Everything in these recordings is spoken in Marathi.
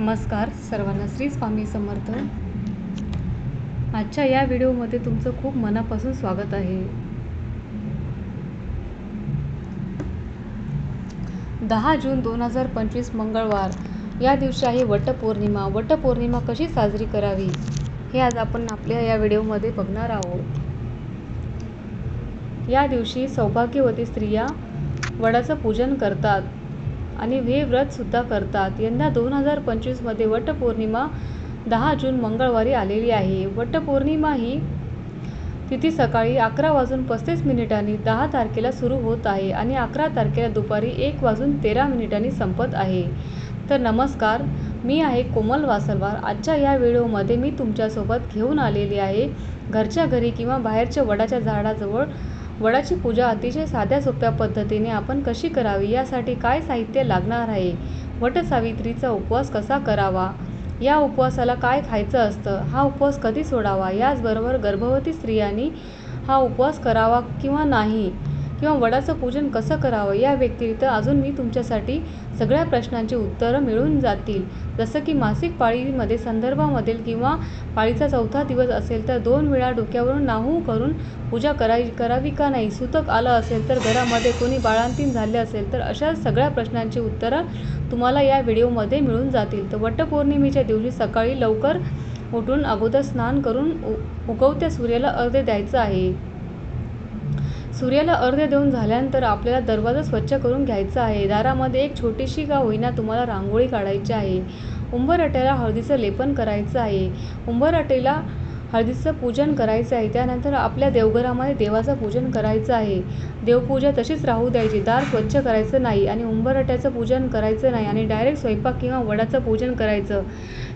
नमस्कार सर्वांना श्री स्वामी समर्थ. आजच्या या व्हिडिओमध्ये तुमचं खूप मनापासून स्वागत आहे. दहा जून दोन हजार पंचवीस मंगळवार. या दिवशी आहे वटपौर्णिमा. वटपौर्णिमा कशी साजरी करावी? हे आज आपण आपल्या या व्हिडिओमध्ये बघणार आहोत. या दिवशी सौभाग्यवती स्त्रिया वडाचं पूजन करतात. आणि हे व्रतसुद्धा करतात. यंदा दोन हजार पंचवीसमध्ये वटपौर्णिमा दहा जून मंगळवारी आलेली आहे. वटपौर्णिमा ही तिथी सकाळी अकरा वाजून पस्तीस मिनिटांनी दहा तारखेला सुरू होत आहे आणि अकरा तारखेला दुपारी एक वाजून तेरा मिनिटांनी संपत आहे. तर नमस्कार मी आहे कोमल वासलवार आजच्या या व्हिडिओमध्ये मी तुमच्यासोबत घेऊन आलेली आहे. घरच्या घरी किंवा बाहेरच्या वडाच्या झाडाजवळ वडाची पूजा अतिशय साध्या सोप्या पद्धतीने आपण कशी करावी? यासाठी काय साहित्य लागणार आहे? वटसावित्रीचा उपवास कसा करावा? या उपवासाला काय खायचं असतं? हा उपवास कधी सोडावा? याचबरोबर गर्भवती स्त्रियांनी हा उपवास करावा किंवा नाही? किंवा वडाचं पूजन कसं करावं या व्यतिरिक्त अजून मी तुमच्यासाठी सगळ्या प्रश्नांची उत्तरं मिळून जातील. जसं की मासिक पाळीमध्ये संदर्भामधील किंवा पाळीचा चौथा दिवस असेल तर दोन वेळा डोक्यावरून नाहू करून पूजा करावी करावी का नाही? सुतक आलं असेल तर घरामध्ये कोणी बाळांतीन झाले असेल तर अशा सगळ्या प्रश्नांची उत्तरं तुम्हाला या व्हिडिओमध्ये मिळून जातील. तर वटपौर्णिमेच्या दिवशी सकाळी लवकर उठून अगोदर स्नान करून उ उगवत्या सूर्याला अर्ध द्यायचं आहे. सूर्याला अर्ध्य देऊन झाल्यानंतर आपल्याला दरवाजा स्वच्छ करून घ्यायचा आहे. दारामध्ये एक छोटीशी का होईना तुम्हाला रांगोळी काढायची आहे. उंबरट्याला हळदीचं लेपन करायचं आहे. उंबरट्याला हळदीचं पूजन करायचं आहे. त्यानंतर आपल्या देवघरामध्ये देवाचं पूजन करायचं आहे. देवपूजा तशीच राहू द्यायची. दार स्वच्छ करायचं नाही आणि उंबरट्याचं पूजन करायचं नाही आणि डायरेक्ट स्वयंपाक किंवा वडाचं पूजन करायचं.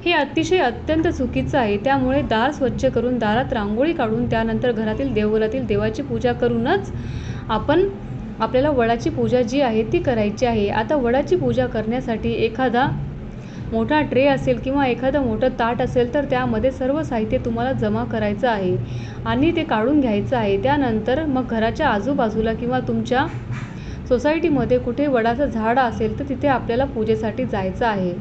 हे अतिशय अत्यंत चुकीचं आहे. त्यामुळे दार स्वच्छ करून दारात रांगोळी काढून त्यानंतर घरातील देवघरातील देवाची पूजा करूनच आपण आपल्याला वडाची पूजा जी आहे ती करायची आहे. आता वडाची पूजा करण्यासाठी एखादा मोठा ट्रे असेल किंवा एखादं मोठं ताट असेल तर त्यामध्ये सर्व साहित्य तुम्हाला जमा करायचं आहे आणि ते काढून घ्यायचं आहे. त्यानंतर मग घराच्या आजूबाजूला किंवा तुमच्या सोसायटीमध्ये कुठे वडाचं झाड असेल तर तिथे आपल्याला पूजेसाठी जायचं आहे.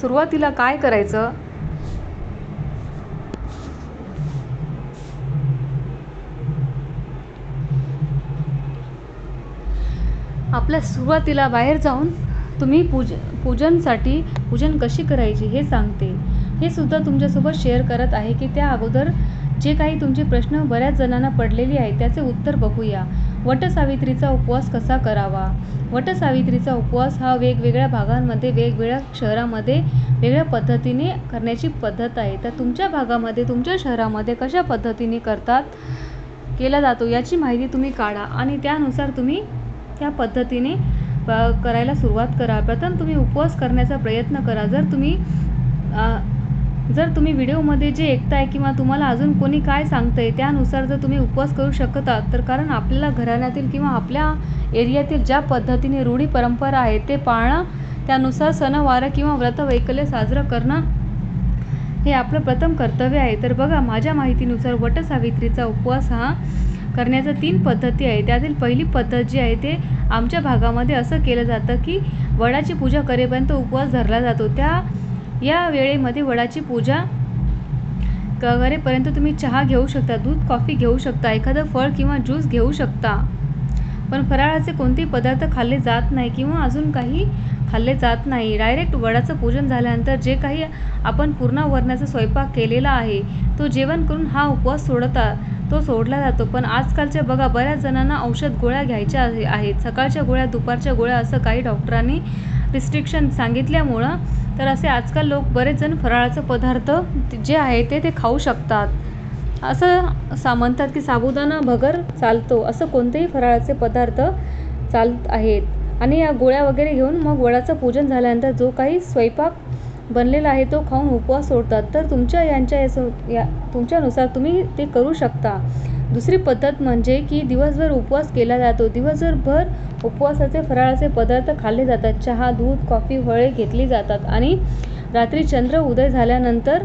सुरुवातीला काय करायचं? आपल्या सुरुवातीला बाहेर जाऊन तुम्ही पूज पूजनसाठी पूजन कशी करायची हे सांगते. हे सुद्धा तुमच्यासोबत शेअर करत आहे की त्या अगोदर जे काही तुमचे प्रश्न बऱ्याच जणांना पडलेली आहे त्याचे उत्तर बघूया. वटसावित्रीचा उपवास कसा करावा? वटसावित्रीचा उपवास हा वेगवेगळ्या भागांमध्ये वेगवेगळ्या शहरामध्ये वेगळ्या पद्धतीने करण्याची पद्धत आहे. तर तुमच्या भागामध्ये तुमच्या शहरामध्ये कशा पद्धतीने करतात केला जातो याची माहिती तुम्ही काढा आणि त्यानुसार तुम्ही त्या पद्धतीने करायला सुरुवात करा. प्रथम तुम्ही उपवास करण्याचा प्रयत्न करा. जर तुम्ही जर तुम्ही व्हिडिओमध्ये जे ऐकताय किंवा तुम्हाला अजून कोणी काय सांगतंय त्यानुसार जर तुम्ही उपवास करू शकतात तर कारण आपल्याला घराण्यातील किंवा आपल्या एरियातील ज्या पद्धतीने रूढी परंपरा आहे ते पाळणं त्यानुसार सणवार किंवा व्रतवैकल्य साजरं करणं हे आपलं प्रथम कर्तव्य आहे. तर बघा माझ्या माहितीनुसार वटसावित्रीचा उपवास हा करण्याच्या तीन पद्धती आहे त्यातील पहिली पद्धत जी आहे ते आमच्या भागामध्ये असं केलं जातं की वडाची पूजा करेपर्यंत उपवास धरला जातो. त्या या वेळेमध्ये वडाची पूजा करेपर्यंत तुम्ही चहा घेऊ शकता दूध कॉफी घेऊ शकता एखादं फळ किंवा ज्यूस घेऊ शकता. पण फराळाचे कोणतेही पदार्थ खाल्ले जात नाही किंवा अजून काही खाल्ले जात नाही. डायरेक्ट वडाचं पूजन झाल्यानंतर जे काही आपण पूर्ण वरणाचा स्वयंपाक केलेला आहे तो जेवण करून हा उपवास सोडता तो सोडला जातो. पण आजकालच्या बघा बऱ्याच जणांना औषध गोळ्या घ्यायच्या आहेत. सकाळच्या गोळ्या दुपारच्या गोळ्या असं काही डॉक्टरांनी रिस्ट्रिक्शन सांगितल्यामुळं तर असे आजकाल लोक बरेच जण फराळाचं पदार्थ जे आहे ते ते खाऊ शकतात. असं सा म्हणतात की साबुदाणा भगर चालतो. असं कोणतेही फराळाचे पदार्थ चालत आहेत. आणि या गोळ्या वगैरे घेऊन मग वडाचं पूजन झाल्यानंतर जो काही स्वयंपाक बनलेला आहे तो खाऊन उपवास सोडतात. तर तुमच्या यांच्या या तुमच्यानुसार तुम्ही ते करू शकता. दुसरी पद्धत म्हणजे की दिवसभर उपवास केला जातो. दिवसभर उपवासाचे फराळाचे पदार्थ खाल्ले जातात. चहा दूध कॉफी फळे घेतली जातात. आणि रात्री चंद्र उदय झाल्यानंतर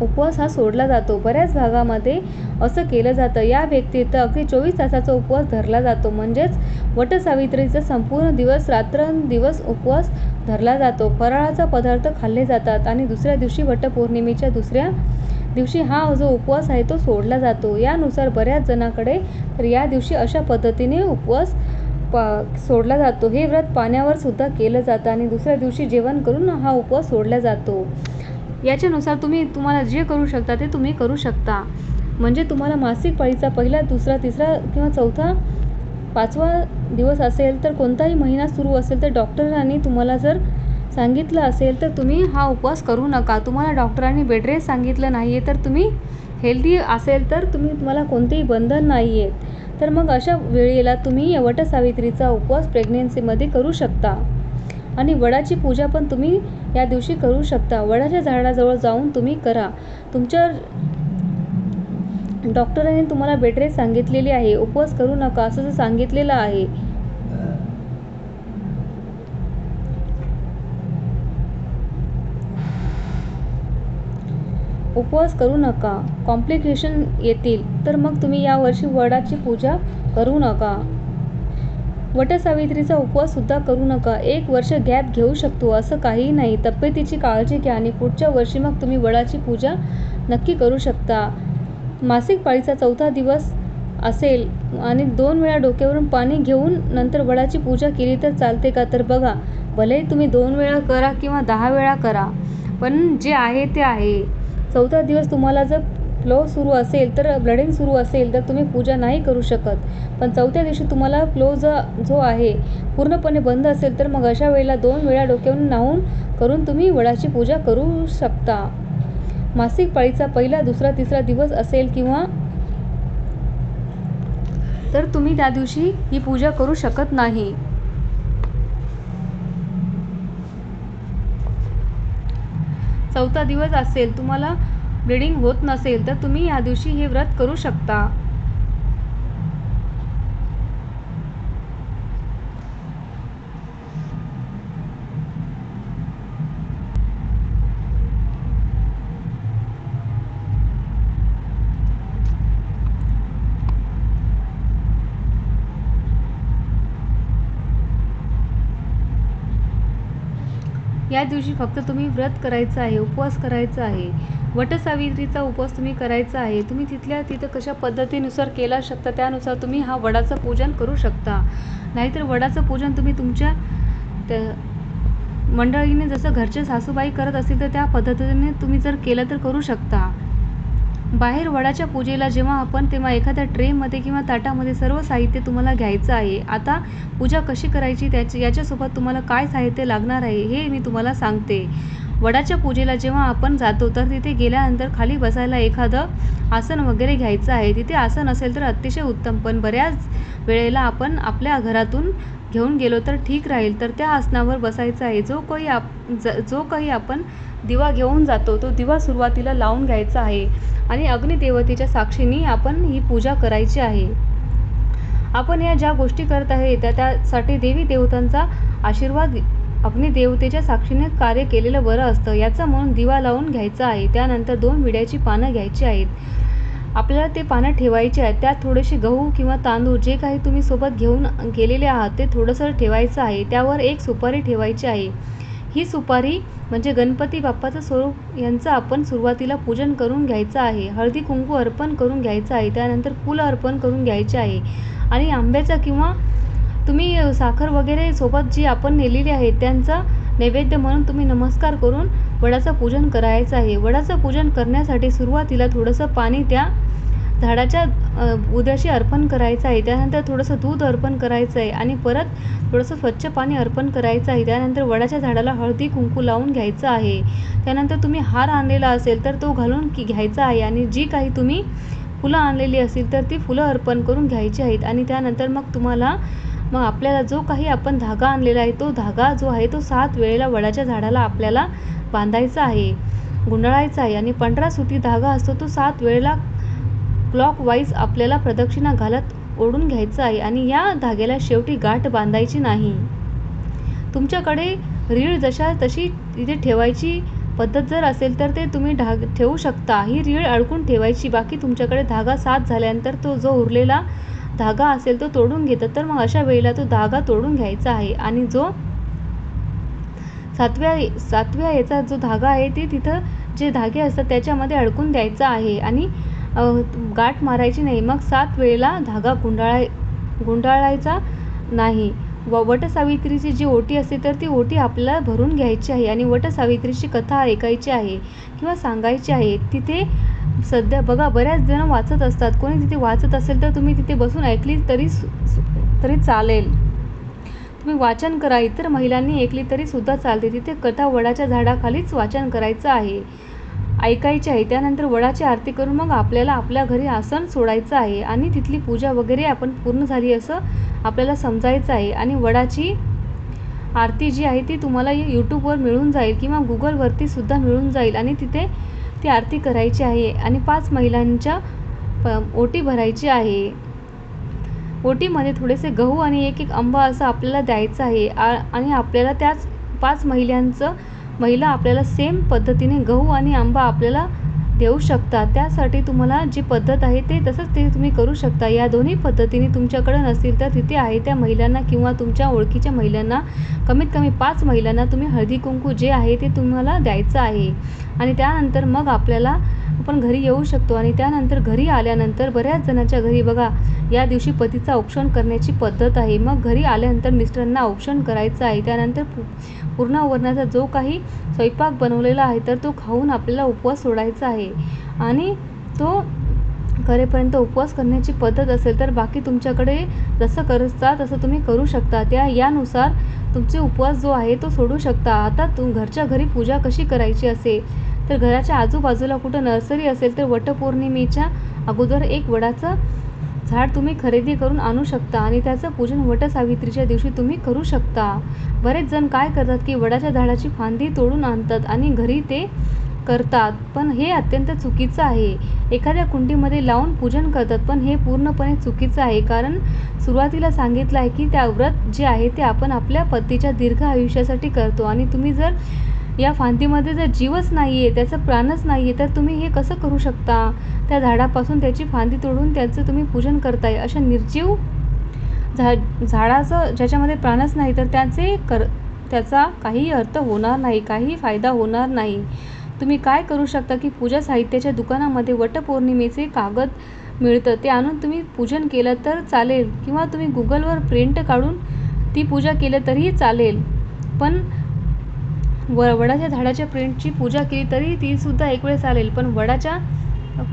उपवास हा सोडला जातो. बऱ्याच भागामध्ये असं केलं जातं. या व्यतिरिक्त अगदी चोवीस तासाचा उपवास धरला जातो. म्हणजेच वटसावित्रीचा संपूर्ण दिवस रात्रंदिवस उपवास धरला जातो. फराळाचा पदार्थ खाल्ले जातात आणि दुसऱ्या दिवशी वटपौर्णिमेच्या दुसऱ्या दिवशी हा जो उपवास आहे तो सोडला जातो. यानुसार बऱ्याच जणांकडे तर या दिवशी अशा पद्धतीने उपवास पा सोडला जातो. हे व्रत पाण्यावर सुद्धा केलं जातं आणि दुसऱ्या दिवशी जेवण करून हा उपवास सोडला जातो. याच्यानुसार तुम्ही तुम्हाला जे करू शकता ते तुम्ही करू शकता. म्हणजे तुम्हाला मासिक पाळीचा पहिला दुसरा तिसरा किंवा चौथा पाचवा दिवस असेल तर कोणताही महिना सुरू असेल तर डॉक्टरांनी तुम्हाला जर सांगितलं असेल तर तुम्ही हा उपवास करू नका. तुम्हाला डॉक्टरांनी बेडरेस सांगितलं नाही आहे तर तुम्ही हेल्दी असेल तर तुम्ही तुम्हाला कोणतेही बंधन नाही आहे तर मग अशा वेळेला तुम्ही या वटसावित्रीचा उपवास प्रेग्नेन्सीमध्ये करू शकता. आणि वडाची पूजा पण तुम्ही या दिवशी करू शकता. वडाच्या झाडाजवळ जाऊन तुम्ही करा. तुमच्या डॉक्टरांनी तुम्हाला बेड सांगितलेली आहे. उपवास करू नका असं जर सांगितलेलं आहे. उपवास करू नका. कॉम्प्लिकेशन येतील. तर मग तुम्ही यावर्षी वडाची पूजा करू नका. वटसावित्रीचा उपवाससुद्धा करू नका. एक वर्ष गॅप घेऊ शकतो असं काहीही नाही. तब्येतीची काळजी घ्या आणि पुढच्या वर्षी मग तुम्ही वडाची पूजा नक्की करू शकता. मासिक पाळीचा चौथा दिवस असेल आणि दोन वेळा डोक्यावरून पाणी घेऊन नंतर वडाची पूजा केली तर चालते का? तर बघा भलेही तुम्ही दोन वेळा करा किंवा दहा वेळा करा पण जे आहे ते आहे. चौथा दिवस तुम्हाला जर फ्लो सुरू असेल तर ब्लडिंग सुरू असेल तर तुम्ही पूजा नाही करू शकत. पण चौथ्या दिवशी तुम्हाला फ्लो जो जो आहे पूर्णपणे बंद असेल तर मग अशा वेळेला दोन वेळा डोक्यावरून नाहून करून तुम्ही वडाची पूजा करू शकता. मासिक पाळीचा पहिला दुसरा तिसरा दिवस असेल किंवा तर तुम्ही त्या दिवशी ही पूजा करू शकत नाही. चौथा दिवस असेल तुम्हाला ब्लिडिंग होत नसेल तर तुम्ही या दिवशी हे व्रत करू शकता. या दिवशी फक्त तुम्ही व्रत करायचं आहे उपवास करायचा आहे. वटसावित्रीचा उपवास तुम्ही करायचा आहे. तुम्ही तिथल्या तिथं कशा पद्धतीनुसार केला शकता त्यानुसार तुम्ही हा वडाचं पूजन करू शकता. नाहीतर वडाचं पूजन तुम्ही तुमच्या त्या मंडळीने जसं घरचे सासूबाई करत असेल तर त्या पद्धतीने तुम्ही जर केलं तर करू शकता. बाहेर वडाच्या पूजेला जेव्हा आपण तेव्हा एखाद्या ट्रेमध्ये किंवा ताटामध्ये सर्व साहित्य तुम्हाला घ्यायचं आहे आता पूजा कशी करायची त्याची याच्यासोबत तुम्हाला काय साहित्य लागणार आहे हे मी तुम्हाला सांगते. वडाच्या पूजेला जेव्हा आपण जातो तर तिथे गेल्यानंतर खाली बसायला एखादं आसन वगैरे घ्यायचं आहे. तिथे आसन असेल तर अतिशय उत्तम पण बऱ्याच वेळेला आपण आपल्या घरातून घेऊन गेलो तर ठीक राहील. तर त्या आसनावर बसायचं आहे. जो काही आप ज जो काही आपण दिवा घेऊन जातो तो दिवा सुरुवातीला लावून घ्यायचा आहे आणि अग्निदेवतेच्या साक्षीने आपण ही पूजा करायची आहे. आपण या ज्या गोष्टी करत आहे त्या त्यासाठी देवी देवतांचा आशीर्वाद अग्निदेवतेच्या साक्षीने कार्य केलेलं बरं असतं. याचं म्हणून दिवा लावून घ्यायचा आहे. त्यानंतर दोन विड्याची पानं घ्यायची आहेत. आपल्याला ते पानं ठेवायचे आहेत. त्यात थोडेसे गहू किंवा तांदूळ जे काही तुम्ही सोबत घेऊन गेलेले आहात ते थोडंसं ठेवायचं आहे. त्यावर एक सुपारी ठेवायची आहे. ही सुपारी म्हणजे गणपती बाप्पाचं स्वरूप यांचं आपण सुरुवातीला पूजन करून घ्यायचं आहे. हळदी कुंकू अर्पण करून घ्यायचं आहे. त्यानंतर फुलं अर्पण करून घ्यायचे आहे. आणि आंब्याचा किंवा तुम्ही साखर वगैरे सोबत जी आपण नेलेली आहे त्यांचा नैवेद्य म्हणून तुम्ही नमस्कार करून वडाचं पूजन करायचं आहे. वडाचं पूजन करण्यासाठी सुरुवातीला थोडंसं पाणी त्या झाडाच्या उद्याशी अर्पण करायचं आहे. त्यानंतर थोडंसं दूध अर्पण करायचं आहे आणि परत थोडंसं स्वच्छ पाणी अर्पण करायचं आहे. त्यानंतर वडाच्या झाडाला हळदी कुंकू लावून घ्यायचं आहे. त्यानंतर तुम्ही हार आणलेला असेल तर तो घालून की घ्यायचा आहे आणि जी काही तुम्ही फुलं आणलेली असतील तर ती फुलं अर्पण करून घ्यायची आहेत आणि त्यानंतर मग तुम्हाला मग आपल्याला जो काही आपण धागा आणलेला आहे तो धागा जो आहे तो सात वेळेला वडाच्या झाडाला आपल्याला बांधायचा आहे गुंडाळायचा आहे आणि पांढरा सुती धागा असतो तो सात वेळेला क्लॉकवाईज आपल्याला प्रदक्षिणा घालत ओढून घ्यायचा आहे आणि या धाग्याला शेवटी गाठ बांधायची नाही. तुमच्याकडे रीळ जशा तशी तिथे ठेवायची पद्धत जर असेल तर ते तुम्ही ढाग ठेवू शकता. ही रीळ अडकून ठेवायची. बाकी तुमच्याकडे धागा सात झाल्यानंतर तो जो उरलेला धागा असेल तो तोडून घेतात तर मग अशा वेळेला तो धागा तोडून घ्यायचा आहे. आणि जो सातव्या सातव्या याचा जो धागा आहे ते तिथं जे धागे असतात त्याच्यामध्ये अडकून द्यायचा आहे. आणि गाठ मारायची नाही. मग सात वेळेला धागा गुंडाळाय गुंडाळायचा नाही. व वटसावित्रीची जी ओटी असते तर ती ओटी आपल्याला भरून घ्यायची आहे. आणि वटसावित्रीची कथा ऐकायची आहे किंवा सांगायची आहे. तिथे सध्या बघा बऱ्याच जण वाचत असतात. कोणी तिथे वाचत असेल तर तुम्ही तिथे बसून ऐकली तरी तरी चालेल. तुम्ही वाचन करा. इतर महिलांनी ऐकली तरी सुद्धा चालते. तिथे कथा वडाच्या झाडाखालीच वाचन करायचं आहे. ऐकायचे आहे. त्यानंतर वडाची आरती करून मग आपल्याला आपल्या घरी आसन सोडायचं आहे. आणि तिथली पूजा वगैरे आपण पूर्ण झाली असं आपल्याला समजायचं आहे. आणि वडाची आरती जी आहे ती तुम्हाला यूट्यूबवर मिळून जाईल किंवा गुगलवरती सुद्धा मिळून जाईल. आणि तिथे ती आरती करायची आहे आणि पाच महिलांच्या प ओटी भरायची आहे. ओटीमध्ये थोडेसे गहू आणि एक एक आंबा असं आपल्याला द्यायचं आहे. आणि आपल्याला त्याच पाच महिलांचं महिला आपल्याला सेम पद्धतीने गहू आणि आंबा आपल्याला देऊ शकता. त्यासाठी तुम्हाला जी पद्धत आहे ते तसंच ते तुम्ही करू शकता. या दोन्ही पद्धतीने तुमच्याकडं नसतील तर तिथे आहे त्या महिलांना किंवा तुमच्या ओळखीच्या महिलांना कमीत कमी पाच महिलांना तुम्ही हळदी कुंकू जे आहे ते तुम्हाला द्यायचं आहे. आणि त्यानंतर मग आपल्याला आपण घरी येऊ शकतो आणि त्यानंतर घरी आल्यानंतर बऱ्याच जणांच्या घरी बघा या दिवशी पतीचा औक्षण करण्याची पद्धत आहे. मग घरी आल्यानंतर मिस्टरांना औक्षण करायचं आहे. त्यानंतर पूर्ण पूर्णावरणाचा जो काही स्वयंपाक बनवलेला आहे तर तो खाऊन आपल्याला उपवास सोडायचा आहे. आणि तो करेपर्यंत उपवास करण्याची पद्धत असेल तर बाकी तुमच्याकडे जसं करता तसं तुम्ही करू शकता. त्या यानुसार तुमचे उपवास जो आहे तो सोडू शकता. आता तू घरच्या घरी पूजा कशी करायची असेल? तर घराच्या आजूबाजूला कुठं नर्सरी असेल तर वटपौर्णिमेच्या अगोदर एक वडाचं झाड तुम्ही खरेदी करून आणू शकता आणि त्याचं पूजन वटसावित्रीच्या दिवशी तुम्ही करू शकता. बरेच जण काय करतात की वडाच्या झाडाची फांदी तोडून आणतात आणि घरी ते करतात. पण हे अत्यंत चुकीचं आहे. एखाद्या कुंडीमध्ये लावून पूजन करतात पण हे पूर्णपणे चुकीचं आहे. कारण सुरुवातीला सांगितलं आहे की त्या व्रत जे आहे ते आपण आपल्या पतीच्या दीर्घ आयुष्यासाठी करतो आणि तुम्ही जर या फांदीमध्ये जर जीवच नाही आहे त्याचं प्राणच नाही आहे तर तुम्ही हे कसं करू शकता? त्या झाडापासून त्याची फांदी तोडून त्याचं तुम्ही पूजन करताय अशा निर्जीव झा झाडाचं ज्याच्यामध्ये प्राणच नाही तर त्याचे कर त्याचा काही अर्थ होणार नाही काही फायदा होणार नाही. तुम्ही काय करू शकता की पूजा साहित्याच्या दुकानामध्ये वटपौर्णिमेचे कागद मिळतं ते आणून तुम्ही पूजन केलं तर चालेल किंवा तुम्ही गुगलवर प्रिंट काढून ती पूजा केलं तरीही चालेल. पण व वडाच्या झाडाच्या प्रिंटची पूजा केली तरी तीसुद्धा एक वेळ चालेल. पण वडाच्या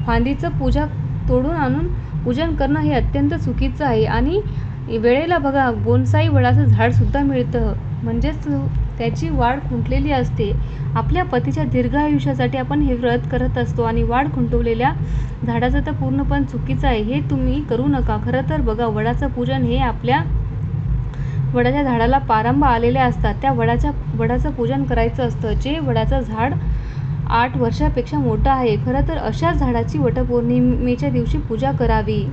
फांदीचं पूजा तोडून आणून पूजन करणं हे अत्यंत चुकीचं आहे. आणि वेळेला बघा बोनसाई वडाचं झाडसुद्धा मिळतं. म्हणजेच त्याची वाढ खुंटलेली असते. आपल्या पतीच्या दीर्घ आयुष्यासाठी आपण हे व्रत करत असतो आणि वाढ खुंटवलेल्या झाडाचं तर पूर्णपण चुकीचं आहे. हे तुम्ही करू नका. खरं तर बघा वडाचं पूजन हे आपल्या वडाच्या झाडाला पारंबा आलेल्या असतात. त्या वडाच्या वडाचं पूजन करायचं असतं. जे वडाचं झाड आठ वर्षापेक्षा मोठं आहे खरं तर अशाच झाडाची वटपौर्णिमेच्या दिवशी पूजा करावी.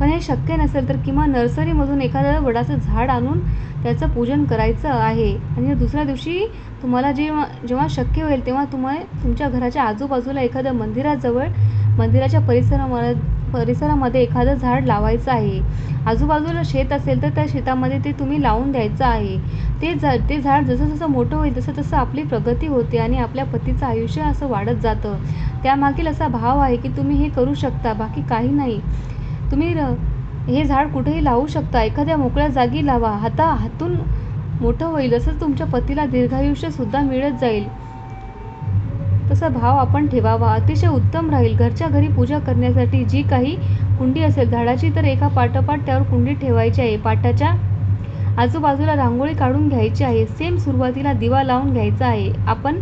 पण हे शक्य नसेल तर किंवा नर्सरीमधून एखादं वडाचं झाड आणून त्याचं पूजन करायचं आहे. आणि दुसऱ्या दिवशी तुम्हाला जेव्हा जेव्हा शक्य होईल तेव्हा तुम्हाला तुमच्या घराच्या आजूबाजूला एखाद्या मंदिराजवळ मंदिराच्या परिसरामध्ये परिसरामध्ये एखादं झाड लावायचं आहे. आजूबाजूला शेत असेल तर त्या शेतामध्ये ते तुम्ही लावून द्यायचं आहे. ते झा ते झाड जसं जसं मोठं होईल तसं तसं आपली प्रगती होते आणि आपल्या पतीचं आयुष्य असं वाढत जातं. त्यामागील असा भाव आहे की तुम्ही हे करू शकता बाकी काही नाही. तुम्ही हे झाड कुठेही लावू शकता. एखाद्या मोकळ्या जागी लावा. हाता हातून मोठं होईल तसंच तुमच्या पतीला दीर्घायुष्यसुद्धा मिळत जाईल. तसा भाव आपण ठेवावा. अतिशय उत्तम राहील. घरच्या घरी पूजा करण्यासाठी जी काही कुंडी असेल झाडाची तर एका पाठोपाठ त्यावर कुंडी ठेवायची आहे. पाटाच्या आजूबाजूला रांगोळी काढून घ्यायची आहे. सेम सुरुवातीला दिवा लावून घ्यायचा आहे. आपण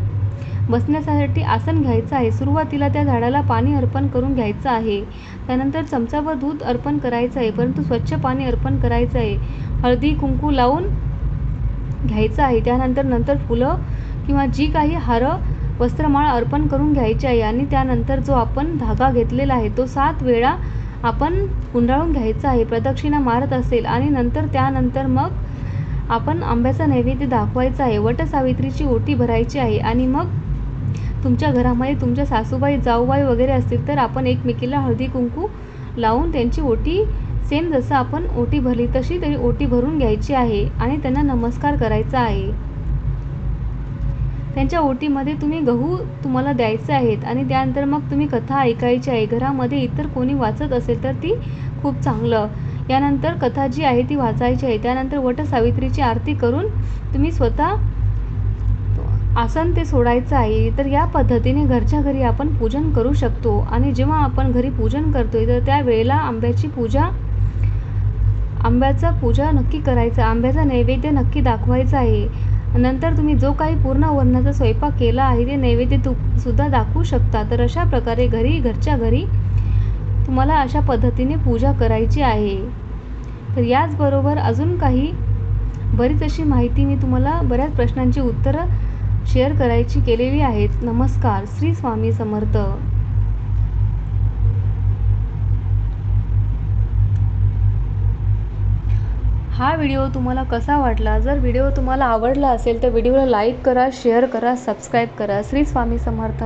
बसण्यासाठी आसन घ्यायचं आहे. सुरुवातीला त्या झाडाला पाणी अर्पण करून घ्यायचं आहे. त्यानंतर चमचावर दूध अर्पण करायचं आहे. परंतु स्वच्छ पाणी अर्पण करायचं आहे. हळदी कुंकू लावून घ्यायचं आहे. त्यानंतर नंतर फुलं किंवा जी काही हारं वस्त्रमाळ अर्पण करून घ्यायची आहे आणि त्यानंतर जो आपण धागा घेतलेला आहे तो सात वेळा आपण गुंडाळून घ्यायचा आहे प्रदक्षिणा मारत असेल आणि नंतर त्यानंतर मग आपण आंब्याचा नैवेद्य दाखवायचा आहे वटसावित्रीची ओटी भरायची आहे आणि मग तुमच्या घरामध्ये तुमच्या सासूबाई जाऊबाई वगैरे असतील तर आपण एकमेकीला हळदी कुंकू लावून त्यांची ओटी सेम जसं आपण ओटी भरली तशी तरी ओटी भरून घ्यायची आहे आणि त्यांना नमस्कार करायचा आहे. त्यांच्या ओटीमध्ये तुम्ही गहू तुम्हाला द्यायचे आहेत आणि त्यानंतर मग तुम्ही कथा ऐकायची आहे. घरामध्ये इतर कोणी वाचत असेल तर ती खूप चांगलं. यानंतर कथा जी आहे ती वाचायची आहे. त्यानंतर वट सावित्रीची आरती करून तुम्ही स्वतः आसन ते सोडायचं आहे. तर या पद्धतीने घरच्या घरी आपण पूजन करू शकतो आणि जेव्हा आपण घरी पूजन करतोय तर त्या वेळेला आंब्याची पूजा आंब्याचा पूजा नक्की करायचा. आंब्याचा नैवेद्य नक्की दाखवायचा आहे. नंतर तुम्ही जो काही पूर्ण वर्णाचा स्वयंपाक केला आहे ते नैवेद्य तू सुद्धा दाखवू शकता. तर अशा प्रकारे घरी घरच्या घरी तुम्हाला अशा पद्धतीने पूजा करायची आहे. तर याचबरोबर अजून काही बरीच अशी माहिती मी तुम्हाला बऱ्याच प्रश्नांची उत्तरं शेअर करायची केलेली आहेत. नमस्कार. श्री स्वामी समर्थ. हा व्हिडिओ तुम्हाला कसा वाटला? जर व्हिडिओ तुम्हाला आवडला असेल तर व्हिडिओला लाईक करा शेअर करा सबस्क्राईब करा. श्री स्वामी समर्थ.